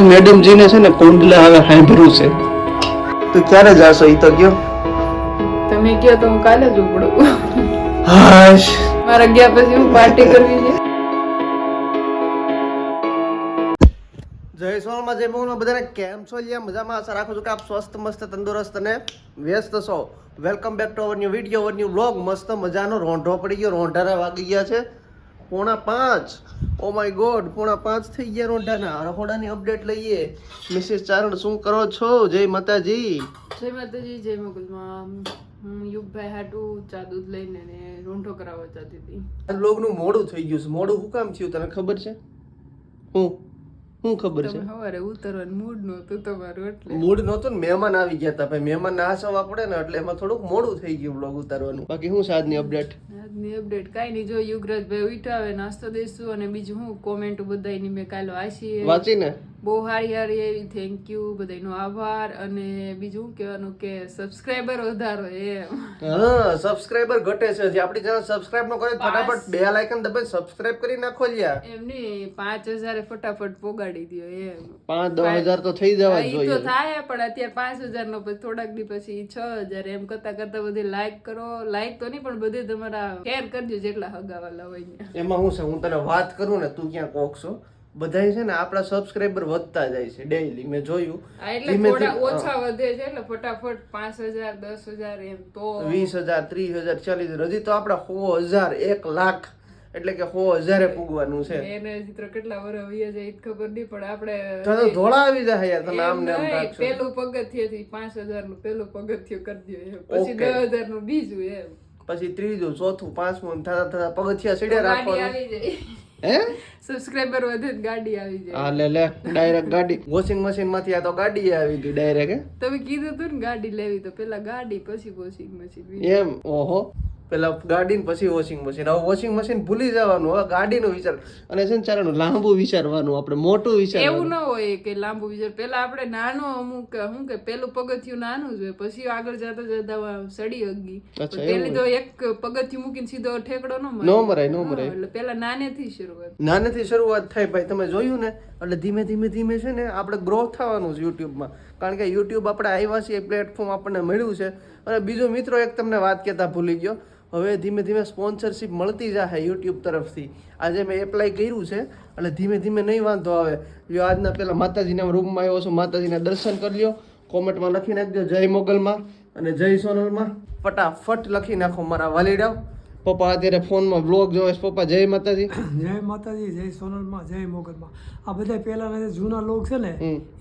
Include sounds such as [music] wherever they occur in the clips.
મેડમજીને છે ને કુંડલા હવે સાંભળ્યું છે. તો ક્યારે જાશો? ઈ તો કયો તમે કહો તો હું કાલે જ ઉપડું. હાશ. મારા ગયા પછી હું પાર્ટી કરવી છે. જય સોનમાં જય મોહનમાં બધાને કેમ છો અહીંયા મજામાં? આશા રાખું છું કે આપ સ્વસ્થ મસ્ત તંદુરસ્ત અને વ્યસ્ત છો. Welcome back to our new video our new vlog મસ્ત મજાનો રોંઢો પડી ગયો. રોંઢારા વાગી ગયા છે. પોણા પાંચ. ઓ માય ગોડ પોણા પાંચ થઈ ગયા રોંઢાના. રખોડાની અપડેટ લઈએ. મિસિસ ચારણ શું કરો છો? જય માતાજી. જય માતાજી જય મોગલમાં. હું યુગભાઈ હાટુ ચા દૂધ લઈને ને રોંઢો કરાવવા જતી હતી. આ લોગનું મોડું થઈ ગયું છે. મોડું શું કામ થયું તને ખબર છે? હું? શું ખબર છે? સવારે ઉતરવાનું મૂડ નહોતું તમારું એટલે. મૂડ નહોતું ને મહેમાન આવી ગયા હતા ભાઈ મહેમાન ના હસવા પડે ને એટલે એમાં થોડુંક મોડું થઈ ગયું બ્લોગ ઉતારવાનું. બાકી હું સાજની અપડેટ આજની અપડેટ કાંઈ નહીં જો યુગરાજભાઈ ઉઠ્યા હવે નાસ્તો દઈશું અને બીજું હું કોમેન્ટ બધાની મેં કાલે વાંચી વાંચીને બહુ હારી હારી એવી થેન્ક યુ બધાનો આભાર. અને બીજું શું કહેવાનું કે સબસ્ક્રાઈબર વધારો એમ હા સબસ્ક્રાઇબર ઘટે છે. જે આપણી ચેનલ સબસ્ક્રાઇબ ન કરે ફટાફટ બે લાઇકન દબાઈ સબસ્ક્રાઇબ કરી નાખો લ્યા. એમની પાંચ હજારે ફટાફટ પોગાડી દ્યો એમ. પાંચ દસ હજાર તો થઈ જવા જોઈએ તો થાય પણ અત્યારે પાંચ હજાર નો પછી થોડાક દી પછી છ હજાર એમ કરતા કરતા બધે લાઈક કરો. લાઈક તો નહીં પણ બધે તમારા શેર કરજો જેટલા હગાવાલા હોય એમાં હું છે હું તને વાત કરું ને તું ક્યાં કોકશો બધાય છે ને આપણા સબસ્ક્રાઇબર વધતા જાય છે ડેઈલી મેં જોયું. એટલે થોડા ઓછા વધે છે એટલે ફટાફટ પાંચ હજાર દસ હજાર એમ તો. વીસ હજાર ત્રીસ હજાર ચાલીસ હજી તો આપણા સો હજાર એક લાખ એટલે કે હો હજારે પૂગવાનું છે. એને તો કેટલા વર આવી જાય ઈ ખબર નહીં પણ આપણે તો ધોળા આવી જાય યાર તમે આમ ને આમ રાખશો. પેલું પગથિયે થી પાંચ હજારનું પેલું પગથિયું કરી દો પછી Okay. દસ હજારનું બીજું એમ. પછી ત્રીજું ચોથું પાંચમું થતા થતા પગથિયા સીડે રાખવાનું. હે? સબસ્ક્રાઇબર વધે ગાડી આવી જાય. હા લે લે ડાયરેક્ટ ગાડી. વોશિંગ મશીનમાંથી આ તો ગાડી આવી ગઈ ડાયરેક્ટ તમે કીધું તું ને ગાડી લેવી તો પેલા ગાડી પછી વોશિંગ મશીન એમ ઓહો. પેલા ગાડી પછી વોશિંગ મશીન હવે વોશિંગ મશીન ભૂલી જવાનું હવે નો વિચાર. અને છે ને લાંબુ વિચારવાનું આપણે મોટું એવું વિચારવાનું ન હોય કે લાંબુ વિચાર. પેલા આપણે નાનો અમુક શું કે પેલું પગથિયું નાનું જ હોય પછી આગળ જતા જતા સડી અગી પેલી તો એક પગથિયું મૂકીને સીધો ઠેકડો ન નો મારે મરાય નો મરાય. એટલે પેલા નાનેથી શરૂઆત. નાનેથી શરૂઆત થાય ભાઈ તમે જોયું ને? એટલે ધીમે ધીમે ધીમે છે ને આપણે ગ્રો થવાનું છે યુટ્યુબમાં. કારણ કે યુટ્યુબ આપણે આવ્યા છીએ પ્લેટફોર્મ આપણને મળ્યું છે. અને બીજો મિત્રો એક તમને વાત કહેતા ભૂલી ગયો. હવે ધીમે ધીમે સ્પોન્સરશિપ મળતી જશે યુટ્યુબ તરફથી. આજે મેં એપ્લાય કર્યું છે એટલે ધીમે ધીમે નહીં વાંધો આવે. જો આજના પહેલાં માતાજીના રૂમમાં આવ્યો છું માતાજીના દર્શન કરી લ્યો. કોમેન્ટમાં લખી નાખજો જય મોગલમાં અને જય સોનલમાં. ફટાફટ લખી નાખો મારા વાલીડાઓ. પપ્પા અત્યારે ફોનમાં બ્લોગ જોવે છે. પપ્પા જય માતાજી. [clears throat] જય માતાજી જય સોનલમાં જય મોગલમાં. આ બધા પહેલાના જે જૂના લોક છે ને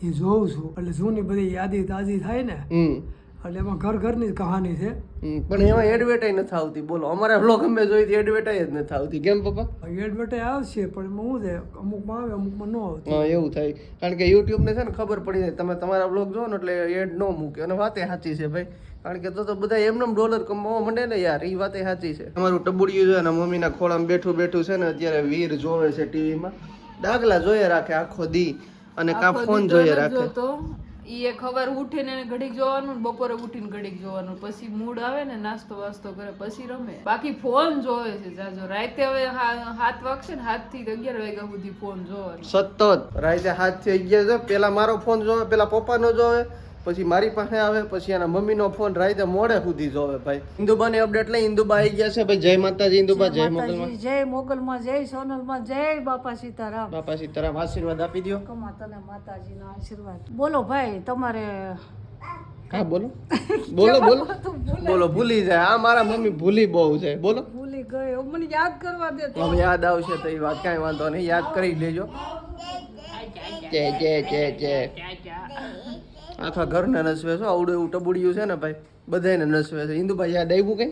એ જોઉં છું. એટલે જૂની બધી યાદી તાજી થાય ને એટલે એમાં ઘર ઘરની કહાની છે. પણ એમાં એડવર્ટાઈઝ નથી આવતી. બોલો અમારે બ્લોગ અમે જોઈ હતી એડવર્ટાઈઝ જ નથી આવતી. કેમ પપ્પા? એડવર્ટાઈઝ આવશે પણ એમાં શું છે? અમુકમાં આવે અમુકમાં ન આવતી. હા એવું થાય. કારણ કે યુટ્યુબને છે ને ખબર પડી જાય. તમે તમારા બ્લોગ જોવો ને એટલે એડ ન મૂકે. અને વાતે સાચી છે ભાઈ. કારણ કે તો તો બધા એમને ડોલર કમાવા માંડે ને યાર. એ વાતે સાચી છે. તમારું ટબુડિયું છે ને મમ્મીના ખોળામાં બેઠું બેઠું છે ને અત્યારે વીર જોવે છે ટીવીમાં દાખલા જોઈએ રાખે આખો દી. અને કા ફોન જોઈએ રાખે. એ ખબર ઉઠીને ઘડીક જોવાનું બપોરે ઉઠીને ઘડીક જોવાનું. પછી મૂડ આવે ને નાસ્તો વાસ્તો કરે, પછી રમે. બાકી ફોન જોવે છે જાજો. રાતે હવે હાથ વાગશે ને હાથથી અગિયાર વાગ્યા સુધી ફોન જોવાનું. સતત. રાતે હાથથી અગિયાર છે પેલા મારો ફોન જોવે, પેલા પપ્પાનો જોવે પછી મારી પાસે આવે પછી એના મમ્મીનો ફોન રાતે મોડે સુધી જોવે ભાઈ. ઇન્દુબાની અપડેટ લઈ ઇન્દુબા આવી ગયા છે ભાઈ. જય માતાજી ઇન્દુબા જય મોગલમાં. જય મોગલમાં જય સોનલમાં જય બાપા સીતારામ. બાપા સીતારામ આશીર્વાદ આપી દો કમા તને માતાજીના આશીર્વાદ. બોલો ભાઈ તમારે હા બોલો. [laughs] બોલો બોલો. બોલો? ભૂલી જાય. આ મારા મમ્મી ભૂલી બહુ છે. બોલો. ભૂલી ગયો મને યાદ કરવા દે હવે યાદ આવશે તો એ વાત કાંઈ વાંધો નહીં. યાદ કરી લેજો. જય જય જય જય આખા ઘરને નસવે છો. આવડું એવું ટબુડિયું છે ને ભાઈ બધાને નસવે છે. ઇન્દુભાઈ યાદ આવ્યું કઈ?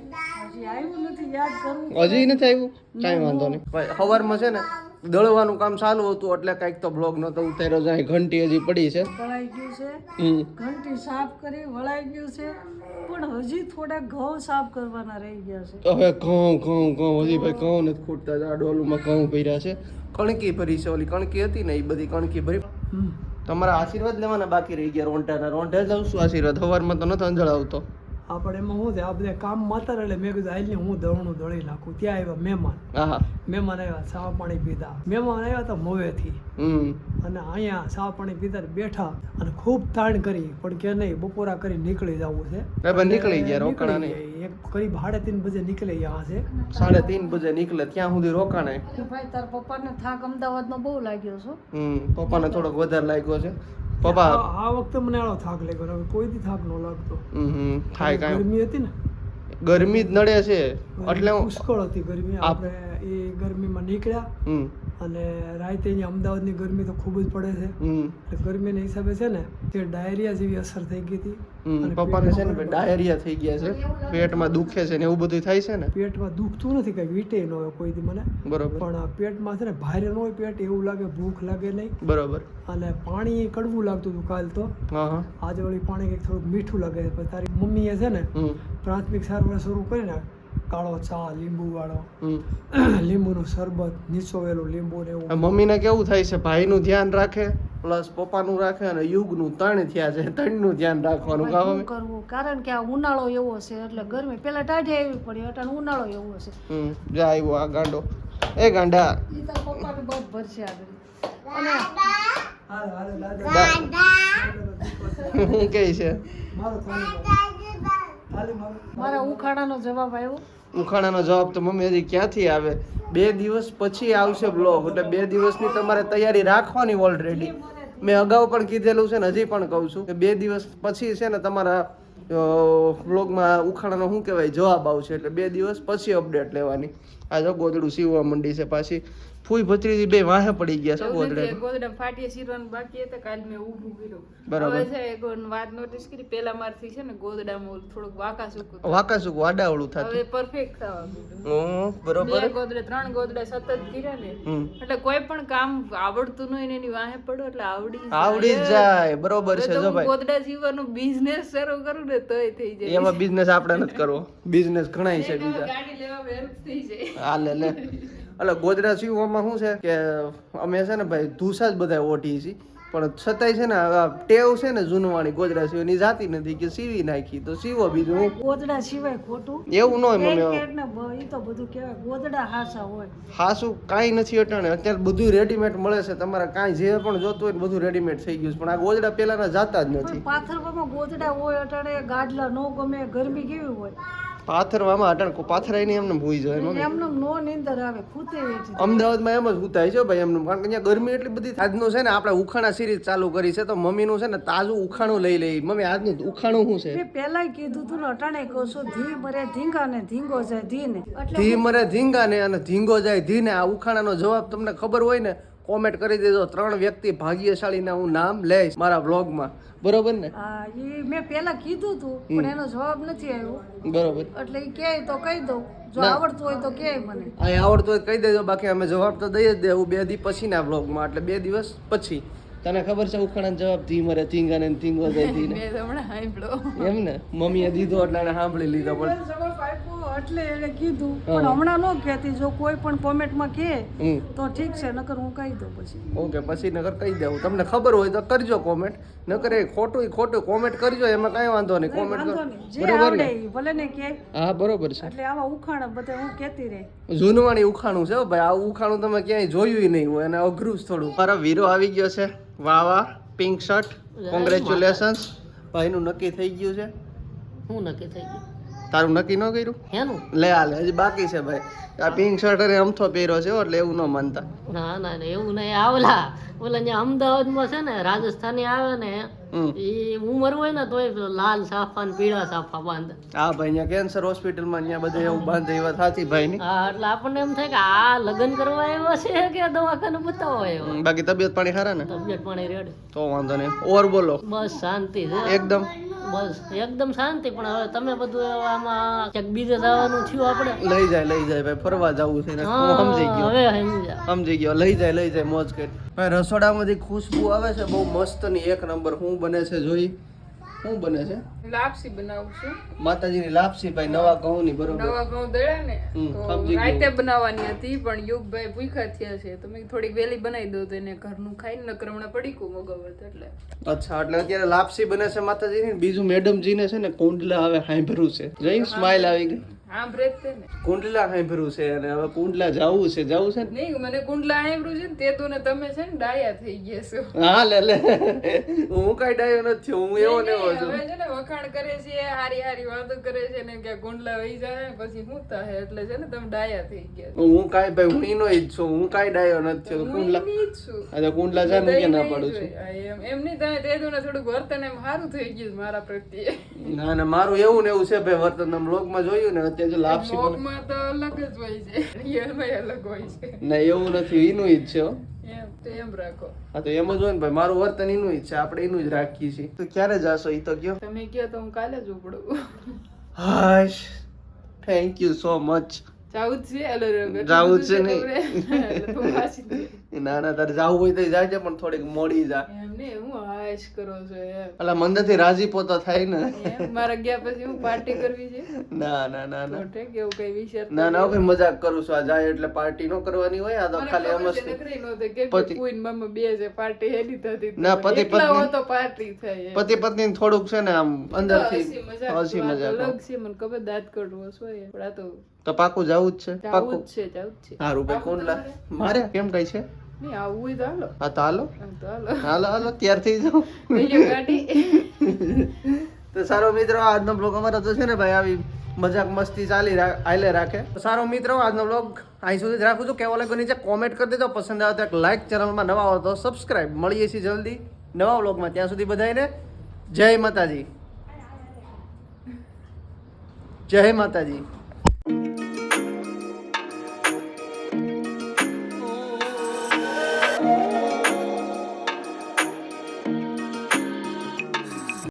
હજી આવ્યું નથી યાદ હજી નથી આવ્યું? કાંઈ વાંધો નહીં. ભાઈ સવારમાં છે ને દળવાનું કામ ચાલુ હતું એટલે કાંઈક તો બ્લોગ નતો ઉતાર્યો જાય ઘંટી હજી પડી છે. વળાઈ ગયું છે. ઘંટી સાફ કરી વળાઈ ગયું છે. પણ હજી થોડા ઘઉં સાફ કરવાના રહી ગયા છે. હવે ઘઉં ઘઉં ઘઉં. હજી ભાઈ ઘઉં નથી ખૂટતા. આ ડોલુમાં ઘઉં ભર્યા છે. કણકી ભરી છે ઓલી કણકી હતી ને એ બધી કણકી ભરી. તમારા આશીર્વાદ લેવાના બાકી રહી ગયા રોંઢાના. રોંઢા જાઉં છું આશીર્વાદ. સવારમાં તો નથી અંજળ આવતો. આપણે એમાં શું છે આ બધા કામ માતા એટલે મેં કીધું આઈને હું દળનું દળી નાખું. ત્યાં આવ્યા મહેમાન. મહેમાન આવ્યા ચા પાણી પીધા. મહેમાન આવ્યા તો મવેથી. હમ. અને અહીંયા ચા પાણી પીધા બેઠા અને ખૂબ તાણ કરી પણ કે નહીં બપોરા કરી નીકળી જવું છે. નીકળી ગયા રોકાણા નહીં. એક કરીબ સાડે ત્રણ બજે નીકળી ગયા છે સાડે તીન બજે નીકળે ત્યાં સુધી રોકાણે. ભાઈ તાર પપ્પાને થાક અમદાવાદનો બહુ લાગ્યો છો. હમ પપ્પાને થોડોક વધારે લાગ્યો છે. પપ્પા. આ વખતે મને આળો થાક લાગ્યો હવે કોઈ દી થાક ન લાગતો. હમ થાય કાઈ. ગરમી હતી ને. ગરમી જ નડે છે. એટલે પુષ્કળ હતી ગરમી. આપણે એ ગરમીમાં નીકળ્યા. હમ. અને રાતે અહીંયા અમદાવાદની ગરમી તો ખૂબ જ પડે છે. એટલે ગરમીના હિસાબે છે ને તે ડાયરિયા જેવી અસર થઈ ગઈ હતી. પપ્પાને છે ને ડાયરિયા થઈ ગયા છે. પેટમાં દુખે છે ને એવું બધું થાય છે ને? પેટમાં દુખતું નથી કઈ વીટે ન હોય કોઈ દી મને. બરોબર. પણ આ પેટમાં છે ને ભારે ન હોય પેટ એવું લાગે ભૂખ લાગે નહીં. બરોબર. અને પાણી કડવું લાગતું હતું કાલ તો. આજે વળી પાણી કંઈક થોડુંક મીઠું લાગે છે. તારી મમ્મીએ છે ને પ્રાથમિક સારવાર શરૂ કરીને કાળો ચા લીંબુ વાળો હમ. [clears throat] લીંબુનું શરબત નીચોવેલું લીંબુ ને એવું. મમ્મીને કેવું થાય છે? ભાઈનું ધ્યાન રાખે પ્લસ પપ્પાનું રાખે અને યુગનું ત્રણ થયા છે. ત્રણનું ધ્યાન રાખવાનું કામ કરવું? કારણ કે આ ઉનાળો એવો છે એટલે ગરમી. પેલા ટાઢે આવી પડી અટાણે ઉનાળો એવો છે. હમ જા આવ્યો આ ગાંડો. એ ગાંડા. પપ્પાને બહુ ભરશે આગળ. અને. હું કે છે. મારા ઉખાડાનો જવાબ આવ્યો. ઉખાણાનો જવાબ તો મમ્મી હજી ક્યાંથી આવે? બે દિવસ પછી આવશે બ્લોગ એટલે બે દિવસની તમારે તૈયારી રાખવાની ઓલરેડી મેં અગાઉ પણ કીધેલું છે ને હજી પણ કહું છું કે બે દિવસ પછી છે ને તમારા બ્લોગમાં ઉખાણાનો શું કહેવાય જવાબ આવશે. એટલે બે દિવસ પછી અપડેટ લેવાની. આ જો ગોદડું સીવવા મંડી છે પાછી. ફૂઈ ભત્રીજી બે વાહે પડી ગયા છે ગોદડે. ગોદડા ફાટીએ સીરવાનું બાકી હતા કાલ મેં ઊભું કર્યું. બરાબર. છે એક વાત નોટિસ કરી પેલા મારથી છે ને ગોદડામાં થોડુંક વાકા સૂકું વાકા વાકાસુક વાડાવડું થતું. હવે પરફેક્ટ થવા માંડ્યું. બરાબર. ગોદડા ત્રણ ગોદડા સતત કર્યા ને. એટલે કોઈ પણ કામ આવડતું નહીં ને એની વાહે પડો એટલે આવડી આવડી જાય. બરોબર છે જો ભાઈ. ગોદડા સીવવાનો બિઝનેસ શરૂ કરું ને તોય થઈ જાય. એમાં બિઝનેસ આપણે નથી કરવો. બિઝનેસ ઘણા છે બીજા. ગાડી લેવા હેલ્પ થઈ જાય. હાલે લે એટલે ગોદડા સીવવામાં શું છે કે અમે છે ને ભાઈ ધૂસા જ બધા ઓઢી છીએ. પણ છતાંય છે ને આ ટેવ છે ને જૂનવાણી ગોદડા સીવવાની જાતી નથી કે સીવી નાખી તો સીવો બીજું હું? ગોદડા સિવાય ખોટું? એવું ન હોય મમ્મી ઈ તો બધું કહેવાય. ગોદડા હાસા હોય. હાસું કાંઈ નથી અટાણે. અત્યારે બધું રેડીમેડ મળે છે. તમારે કાંઈ જે પણ જોતું હોય બધું રેડીમેડ થઈ ગયું છે. પણ આ ગોદડા પહેલાના જાતા જ નથી. પાથરવામાં ગોદડા હોય અટાણે ગાડલા ન ગમે ગરમી કેવી હોય? પાથરવામાં અટાણે પાથરાય નહીં એમને ભૂઈ જાય એમને નો નીંદર આવે ખૂતે અમદાવાદમાં એમ જ ઉતાય છે ભાઈ એમનું. કારણ કે અહીંયા ગરમી એટલી બધી આજનું છે ને આપણે ઉખાણા સિરીઝ ચાલુ કરી છે તો મમ્મીનું છે ને તાજું ઉખાણું લઈ લઈ મમ્મી આજનું ઉખાણું શું છે? મેં પહેલા કીધું તું ને અટાણે કહું છું ધી મરે ધીંગા ને ધીંગો જાય ધીને ધી મરે ધીંગા ને અને ધીંગો જાય ધીને આ ઉખાણાનો જવાબ તમને ખબર હોય ને કોમેન્ટ કરી દેજો. ત્રણ વ્યક્તિ ભાગ્યશાળીના હું નામ લઈશ મારા વ્લોગમાં. બરોબર ને? હા એ મેં પહેલા કીધું તું પણ એનો જવાબ નથી આવ્યો. બરોબર. એટલે એ કહે તો કહી દઉં. જો આવડતું હોય તો કહે મને. આવડતું હોય કહી દેજો. બાકી અમે જવાબ તો દઈ જ દેવું બે દી પછીના વ્લોગમાં એટલે બે દિવસ પછી. તને ખબર છે ઉખાણાનો જવાબ? ધી મરે ધીંગા ને ધીંગો જાય ધીને [laughs] એમ ને? મમ્મીએ દીધો એટલે સાંભળી લીધો પણ. આપ્યો એટલે એને કીધું પણ હમણાં ન કહેતી જો કોઈ પણ કોમેન્ટમાં કહે તો ઠીક છે નકર હું કહી દઉં પછી. ઓકે પછી નકર કહી દઉં તમને ખબર હોય તો કરજો કોમેન્ટ નકર એ ખોટું ખોટું કોમેન્ટ કરજો એમાં કાંઈ વાંધો નહીં. કોમેન્ટ બરોબર ને? ભલે ને કે હા બરોબર છે. એટલે આવા ઉખાણ બધે હું કહેતી રહે. જૂનવાણી ઉખાણું છે હો ભાઈ. આ ઉખાણું તમે ક્યાંય જોયું નહીં હોય અને અઘરું જ થોડું. મારા વીરો આવી ગયો છે. વાહ વાહ પિંક શર્ટ કોંગ્રેચ્યુલેશન્સ ભાઈનું નક્કી થઈ ગયું છે. શું નક્કી થઈ ગયું? તારું નક્કી ન કર્યું? હેનું? લે આ લે હજી બાકી છે ભાઈ. આ પિંક શર્ટ અને અમથો પહેર્યો છે એટલે એવું ન માનતા. ના ના ના, એવું નહીં. આવલા ઓલા અમદાવાદ અમદાવાદમાં છે ને રાજસ્થાની આવે ને એ ઉંમર હોય ને તોય લાલ સાફા ને પીળા સાફા બાંધે. હા ભાઈ અહીંયા કેન્સર હોસ્પિટલમાં અહીંયા બધે એવું બાંધે એવા સાચી સાચી ભાઈની હા એટલે આપણને એમ થાય કે આ લગ્ન કરવા આવ્યા છે કે દવાખાને બતાવવા આવ્યો? બાકી તબિયત પાણી ખરા ને? તબિયત પાણી રેડ. તો વાંધો નહીં. ઓર બોલો. બસ શાંતિ છે. એકદમ. બસ. એકદમ શાંતિ પણ હવે તમે બધું આમાં ક્યાંક બીજે જવાનું થયું આપણે? લઈ જાય લઈ જાય ભાઈ ફરવા જવું છે ને સમજી ગયો. હવે સમજી ગયો લઈ જાય લઈ જાય મોજ કરી. ભાઈ રસોડામાંથી ખુશ્બુ આવે છે બહુ મસ્તની એક નંબર હું બને છે જોઈ. શું બને છે? લાપસી બનાવું છું. માતાજીની લાપસી ભાઈ નવા ઘઉંની બરોબર. નવા ઘઉં દળ્યા ને તો રાતે બનાવવાની હતી પણ યુગભાઈ ભૂખ્યા થયા છે તો મેં થોડીક વહેલી બનાવી દઉં તો એને ઘરનું ખાઈને નકર પડી પડીકું મગવત એટલે. અચ્છા એટલે અત્યારે લાપસી બને છે માતાજીની બીજું મેડમજીને છે ને કુંડલા હવે ભરું છે. જઈ સ્માઈલ આવી ગઈ. ને કુંડલા હાંભર્યું છે અને હવે કુંડલા જવું છે જવું છે નહીં મને કુંડલા સાંભળ્યું છે ને તે તો ને તમે છે ને ડાયા થઈ ગયા છો. હા લે લે. હું કઈ ડાયો નથી હું એવો ને એવો છું. હવે છે ને વખાણ કરે છે હારી હારી વાતો કરે છે ને કે કુંડલા વહી જાય પછી હું થાય એટલે છે ને તમે ડાયા થઈ ગયા હું કાંઈ ભાઈ હું ઈનો જ છું હું કાંઈ ડાયો નથી કુંડલા છું. હા તો કુંડલા જાય હું કે ના પાડું છું. એમ નહીં તમે તે ને થોડુંક વર્તન એમ સારું થઈ ગયું મારા પ્રત્યે. ના ના મારું એવું ને એવું છે ભાઈ વર્તન તમે બ્લોગમાં જોયું ને અત્યારે જો લાપસી મોગમાં તો અલગ જ હોય છે. રિયલમાં અલગ હોય છે. ના એવું નથી ઈનું ઈજ છે તો એમ હા તો એમ જ હોય ને ભાઈ મારું વર્તન એનું જ છે આપણે એનું જ રાખીએ છીએ. તો ક્યારે જાશો એ તો કયો? તમે કયો તો હું કાલે જ ઉપડું. હાશ થેન્ક યુ સો મચ જાવું છે જાવું છે નહીં. ના ના તારે જાવું હોય તો જાજે પણ થોડીક મોડી જા. એમ ને હું હાશ કરો છો એમ. અલા મંદિરથી રાજી પોતા થાય ને. મારા ગયા પછી હું પાર્ટી કરવી છે? ના ના ના ના. એવું કઈ વિશે ના ના કઈ મજાક કરું છું. આ જાય એટલે પાર્ટી નો કરવાની હોય આ તો ખાલી નહોતી. પતિ- કે પૂઈ ને મમ્મી બે છે પાર્ટી હેડી થતી ના, પતિ પત્ની- તો પાર્ટી થાય પતિ પત્ની થોડુંક છે ને આમ અંદરથી હસી મજાક અલગ છે મને ખબર દાંત કાઢવો એ પણ આ તો તો પાકું જવું જ છે? પાકું જ છે જવું જ છે. સારું ભાઈ કોણ લા મારે? કેમ કઈ છે? આવું તો હાલો. હા તો હાલો. આમ હાલો. હાલો હાલો જાઉં તો સારો મિત્રો આજનો બ્લોગ અમારો તો છે ને ભાઈ આવી મજાક મસ્તી ચાલી આલે રાખે. તો સારો મિત્રો આજનો બ્લોગ અહીં સુધી જ રાખું છું. કેવો લાગ્યો નીચે કોમેન્ટ કરી દેજો. પસંદ આવે તો એક લાઈક ચેનલમાં નવા હો તો સબસ્ક્રાઈબ મળીએ છીએ જલ્દી નવા બ્લોગમાં ત્યાં સુધી બધાને જય માતાજી. જય માતાજી.